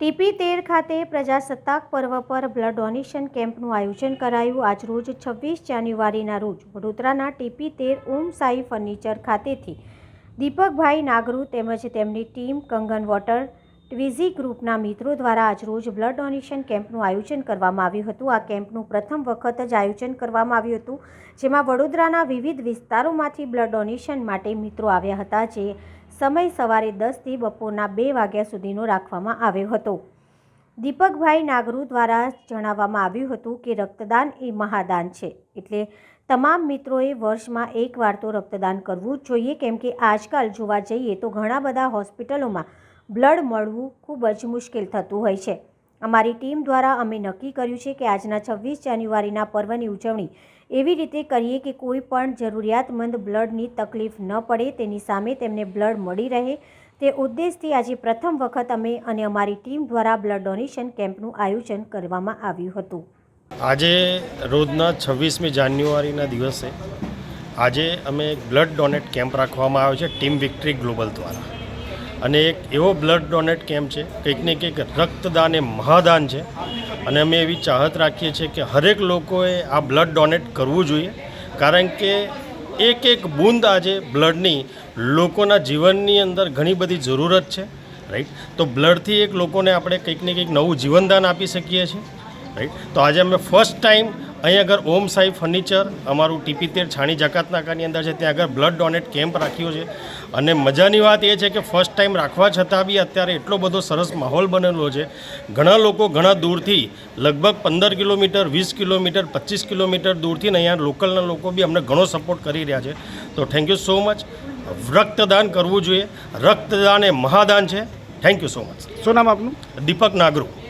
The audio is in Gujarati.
ટીપી તેર ખાતે પ્રજાસત્તાક પર્વ પર બ્લડ ડોનેશન કેમ્પનું આયોજન કરાયું. આજરોજ છવ્વીસ જાન્યુઆરીના રોજ વડોદરાના ટીપી તેર ઓમ સાઈ ફર્નિચર ખાતેથી દીપકભાઈ નાગરુ તેમજ તેમની ટીમ કંગન વોટર ટ્વિઝી ગ્રુપના મિત્રો દ્વારા આજરોજ બ્લડ ડોનેશન કેમ્પનું આયોજન કરવામાં આવ્યું હતું. આ કેમ્પનું પ્રથમ વખત જ આયોજન કરવામાં આવ્યું હતું, જેમાં વડોદરાના વિવિધ વિસ્તારોમાંથી બ્લડ ડોનેશન માટે મિત્રો આવ્યા હતા, જે સમય સવારે દસથી બપોરના બે વાગ્યા સુધીનો રાખવામાં આવ્યો હતો. દીપકભાઈ નાગરુ દ્વારા જણાવવામાં આવ્યું હતું કે રક્તદાન એ મહાદાન છે, એટલે તમામ મિત્રોએ વર્ષમાં એકવાર તો રક્તદાન કરવું જોઈએ, કેમ કે આજકાલ જોવા જઈએ તો ઘણા બધા હોસ્પિટલોમાં બ્લડ મળવું ખૂબ જ મુશ્કેલ થતું હોય છે. અમારી ટીમ દ્વારા અમે નક્કી કર્યું છે કે આજના છવ્વીસ જાન્યુઆરીના પર્વની ઉજવણી એવી રીતે કરીએ કે કોઈ પણ જરૂરિયાતમંદ બ્લડની તકલીફ ન પડે, તેની સામે તેમને બ્લડ મળી રહે. તે ઉદ્દેશથી આજે પ્રથમ વખત અમે અને અમારી ટીમ દ્વારા બ્લડ ડોનેશન કેમ્પનું આયોજન કરવામાં આવ્યું હતું. આજે રોજના છવ્વીસમી જાન્યુઆરીના દિવસે આજે અમે બ્લડ ડોનેટ કેમ્પ રાખવામાં આવ્યો છે, ટીમ વિક્ટરી ગ્લોબલ દ્વારા. અને એક એવો બ્લડ ડોનેટ કેમ્પ છે, કંઈક ને કંઈક રક્તદાન એ મહાદાન છે. અને અમે એવી ચાહત રાખીએ છીએ કે હરેક લોકોએ આ બ્લડ ડોનેટ કરવું જોઈએ. કારણ કે એક એક બૂંદ આજે બ્લડની લોકોના જીવનની અંદર ઘણી બધી જરૂરત છે રાઈટ તો બ્લડથી એક લોકોને આપણે કંઈક ને કંઈક નવું જીવનદાન આપી શકીએ છીએ રાઈટ તો આજે અમે ફર્સ્ટ ટાઈમ અહીં આગળ ઓમ સાઈ ફર્નિચર, અમારું ટીપી તેર છાણી જકાતનાકાની અંદર છે, ત્યાં આગળ બ્લડ ડોનેટ કેમ્પ રાખ્યો છે. અને મજાની વાત એ છે કે ફર્સ્ટ ટાઈમ રાખવા છતાં બી અત્યારે એટલો બધો સરસ માહોલ બનેલો છે. ઘણા લોકો ઘણા દૂરથી લગભગ પંદર કિલોમીટર વીસ કિલોમીટર પચીસ કિલોમીટર દૂરથી ને અહીંયા લોકલના લોકો બી અમને ઘણો સપોર્ટ કરી રહ્યા છે. તો થેન્ક યુ સો મચ રક્તદાન કરવું જોઈએ. રક્તદાન એ મહાદાન છે. થેન્ક યુ સો મચ શું નામ આપનું? દીપક નાગરુ.